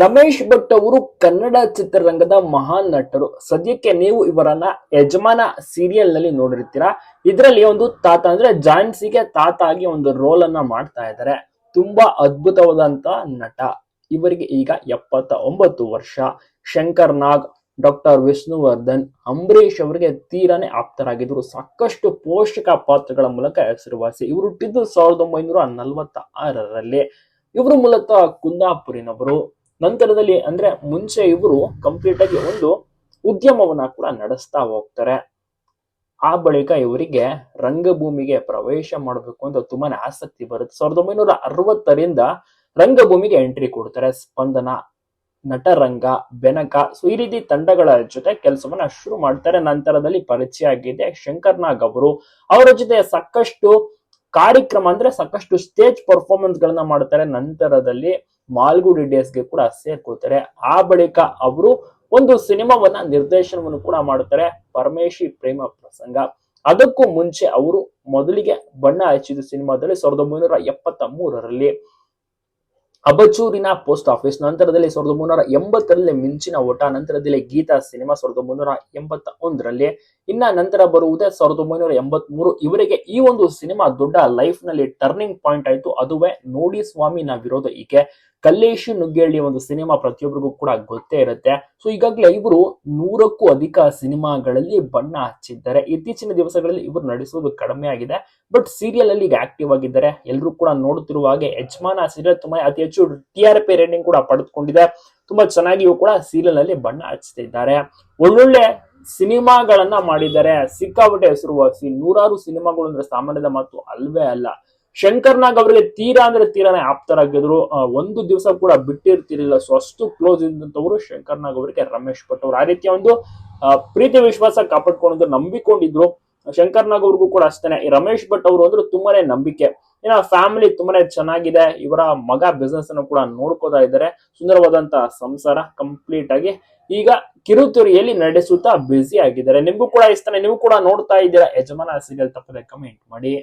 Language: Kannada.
ರಮೇಶ್ ಭಟ್ ಅವರು ಕನ್ನಡ ಚಿತ್ರರಂಗದ ಮಹಾನ್ ನಟರು. ಸದ್ಯಕ್ಕೆ ನೀವು ಇವರನ್ನ ಯಜಮಾನ ಸೀರಿಯಲ್ನಲ್ಲಿ ನೋಡಿರ್ತೀರಾ. ಇದರಲ್ಲಿ ಒಂದು ತಾತ ಅಂದ್ರೆ ಜಾನ್ಸಿಗೆ ತಾತ ಆಗಿ ಒಂದು ರೋಲ್ ಅನ್ನ ಮಾಡ್ತಾ ಇದ್ದಾರೆ. ತುಂಬಾ ಅದ್ಭುತವಾದಂತ ನಟ. ಇವರಿಗೆ ಈಗ ಎಪ್ಪತ್ತ ಒಂಬತ್ತು ವರ್ಷ. ಶಂಕರ್ ನಾಗ್, ಡಾಕ್ಟರ್ ವಿಷ್ಣುವರ್ಧನ್, ಅಂಬರೀಷ್ ಅವರಿಗೆ ತೀರಾನೇ ಆಪ್ತರಾಗಿದ್ರು. ಸಾಕಷ್ಟು ಪೋಷಕ ಪಾತ್ರಗಳ ಮೂಲಕ ಹೆಸರುವಾಸಿ ಇವರು ಹುಟ್ಟಿದ್ದು ಸಾವಿರದ ಒಂಬೈನೂರ ನಲವತ್ತ ಆರರಲ್ಲಿ ಇವರು ಮೂಲತಃ ಕುಂದಾಪುರಿನವರು. ನಂತರದಲ್ಲಿ ಅಂದ್ರೆ ಮುಂಚೆ ಇವರು ಕಂಪ್ಲೀಟ್ ಆಗಿ ಒಂದು ಉದ್ಯಮವನ್ನ ಕೂಡ ನಡೆಸ್ತಾ ಹೋಗ್ತಾರೆ. ಆ ಬಳಿಕ ಇವರಿಗೆ ರಂಗಭೂಮಿಗೆ ಪ್ರವೇಶ ಮಾಡಬೇಕು ಅಂತ ತುಂಬಾನೇ ಆಸಕ್ತಿ ಬರುತ್ತೆ. ಸಾವಿರದ ಒಂಬೈನೂರ ಅರವತ್ತರಿಂದ ರಂಗಭೂಮಿಗೆ ಎಂಟ್ರಿ ಕೊಡ್ತಾರೆ. ಸ್ಪಂದನ, ನಟರಂಗ, ಬೆನಕ ಸೊ ಈ ರೀತಿ ತಂಡಗಳ ಜೊತೆ ಕೆಲಸವನ್ನ ಶುರು ಮಾಡ್ತಾರೆ. ನಂತರದಲ್ಲಿ ಪರಿಚಯ ಆಗಿದೆ ಶಂಕರ್ ನಾಗ್ ಅವರು. ಅವರ ಜೊತೆ ಸಾಕಷ್ಟು ಕಾರ್ಯಕ್ರಮ ಅಂದ್ರೆ ಸಾಕಷ್ಟು ಸ್ಟೇಜ್ ಪರ್ಫಾರ್ಮೆನ್ಸ್ ಗಳನ್ನ ಮಾಡ್ತಾರೆ. ನಂತರದಲ್ಲಿ ಮಾಲ್ಗುಡಿ ಡೇಸ್ಗೆ ಕೂಡ ಸೇರ್ಕೋತಾರೆ ಆ ಬಳಿಕ ಅವರು ಒಂದು ಸಿನಿಮಾವನ್ನ ನಿರ್ದೇಶನವನ್ನು ಕೂಡ ಮಾಡುತ್ತಾರೆ, ಪರಮೇಶಿ ಪ್ರೇಮ ಪ್ರಸಂಗ. ಅದಕ್ಕೂ ಮುಂಚೆ ಅವರು ಮೊದಲಿಗೆ ಬಣ್ಣ ಹಚ್ಚಿದ ಸಿನಿಮಾದಲ್ಲಿ ಸಾವಿರದ ಒಂಬೈನೂರ ಎಪ್ಪತ್ತ ಮೂರರಲ್ಲಿ ಅಬಚೂರಿನ ಪೋಸ್ಟ್ ಆಫೀಸ್, ನಂತರದಲ್ಲಿ ಸಾವಿರದ ಒಂಬೈನೂರ ಎಂಬತ್ತರಲ್ಲಿ ಮಿಂಚಿನ ಓಟ, ನಂತರದಲ್ಲಿ ಗೀತಾ ಸಿನಿಮಾ ಸಾವಿರದ ಒಂಬೈನೂರ ಎಂಬತ್ತ ಒಂದರಲ್ಲಿ ಇನ್ನ ನಂತರ ಬರುವುದೇ ಸಾವಿರದ ಒಂಬೈನೂರ ಎಂಬತ್ ಮೂರು ಇವರಿಗೆ ಈ ಒಂದು ಸಿನಿಮಾ ದೊಡ್ಡ ಲೈಫ್ನಲ್ಲಿ ಟರ್ನಿಂಗ್ ಪಾಯಿಂಟ್ ಆಯ್ತು. ಅದುವೇ ನೋಡಿ ಸ್ವಾಮಿ ನಾವಿರೋದು ಈಕೆ ಕಲ್ಲೇಶಿ ನುಗ್ಗೇಳಿ ಒಂದು ಸಿನಿಮಾ ಪ್ರತಿಯೊಬ್ಬರಿಗೂ ಕೂಡ ಗೊತ್ತೇ ಇರುತ್ತೆ. ಸೊ ಈಗಾಗಲೇ ಇವರು ನೂರಕ್ಕೂ ಅಧಿಕ ಸಿನಿಮಾಗಳಲ್ಲಿ ಬಣ್ಣ ಹಚ್ಚಿದ್ದಾರೆ. ಇತ್ತೀಚಿನ ದಿವಸಗಳಲ್ಲಿ ಇವರು ನಡೆಸುವುದು ಕಡಿಮೆ ಆಗಿದೆ. ಬಟ್ ಸೀರಿಯಲ್ ಅಲ್ಲಿ ಈಗ ಆಕ್ಟಿವ್ ಆಗಿದ್ದಾರೆ. ಎಲ್ಲರೂ ಕೂಡ ನೋಡುತ್ತಿರುವ ಹಾಗೆ ಯಜಮಾನ ಸೀರಿಯಲ್ ತುಂಬಾ ಅತಿ ಹೆಚ್ಚು ಟಿ ಆರ್ ಪಿ ರೇಟಿಂಗ್ ಕೂಡ ಪಡೆದುಕೊಂಡಿದೆ. ತುಂಬಾ ಚೆನ್ನಾಗಿಯೂ ಕೂಡ ಸೀರಿಯಲ್ ಅಲ್ಲಿ ಬಣ್ಣ ಹಚ್ಚುತ್ತಿದ್ದಾರೆ ಒಳ್ಳೊಳ್ಳೆ ಸಿನಿಮಾಗಳನ್ನ ಮಾಡಿದ್ದಾರೆ. ಸಿಕ್ಕಾಪಟ್ಟೆ ಹೆಸರುವಾಸಿ. ನೂರಾರು ಸಿನಿಮಾಗಳು ಅಂದ್ರೆ ಸಾಮಾನ್ಯದ ಮಾತು ಅಲ್ವೇ ಅಲ್ಲ. ಶಂಕರ್ ನಾಗ್ ಅವರಿಗೆ ತೀರಾ ಅಂದ್ರೆ ತೀರಾನೇ ಆಪ್ತರಾಗಿದ್ರು. ಒಂದು ದಿವಸ ಕೂಡ ಬಿಟ್ಟಿರ್ತಿರ್ಲಿಲ್ಲ. ಸೊ ಅಷ್ಟು ಕ್ಲೋಸ್ ಇದ್ದಂಥವ್ರು ಶಂಕರ್ ನಾಗ್ ಅವರಿಗೆ ರಮೇಶ್ ಭಟ್ ಅವರು. ಆ ರೀತಿಯ ಒಂದು ಪ್ರೀತಿ ವಿಶ್ವಾಸ ಕಾಪಾಡ್ಕೊಂಡು ನಂಬಿಕೊಂಡಿದ್ರು. ಶಂಕರ್ ನಾಗ್ ಅವ್ರಿಗೂ ಕೂಡ ಅಷ್ಟೇನೆ. ಈ ರಮೇಶ್ ಭಟ್ ಅವರು ಅಂದ್ರೆ ತುಂಬಾನೇ ನಂಬಿಕೆ. ಇನ್ನ ಫ್ಯಾಮಿಲಿ ತುಂಬಾನೇ ಚೆನ್ನಾಗಿದೆ. ಇವರ ಮಗ ಬಿಸ್ನೆಸ್ ಅನ್ನು ಕೂಡ ನೋಡ್ಕೋತಾ ಇದ್ದಾರೆ. ಸುಂದರವಾದಂತ ಸಂಸಾರ ಕಂಪ್ಲೀಟ್ ಆಗಿ. ಈಗ ಕಿರುತುರಿಯಲ್ಲಿ ನಡೆಸುತ್ತಾ ಬ್ಯುಸಿ ಆಗಿದ್ದಾರೆ. ನಿಮ್ಗೂ ಕೂಡ ಇಷ್ಟನೇ. ನೀವು ಕೂಡ ನೋಡ್ತಾ ಇದ್ದೀರಾ. ಯಜಮಾನ ಸೀರಿಯಲ್ ತಪ್ಪದೆ ಕಮೆಂಟ್ ಮಾಡಿ.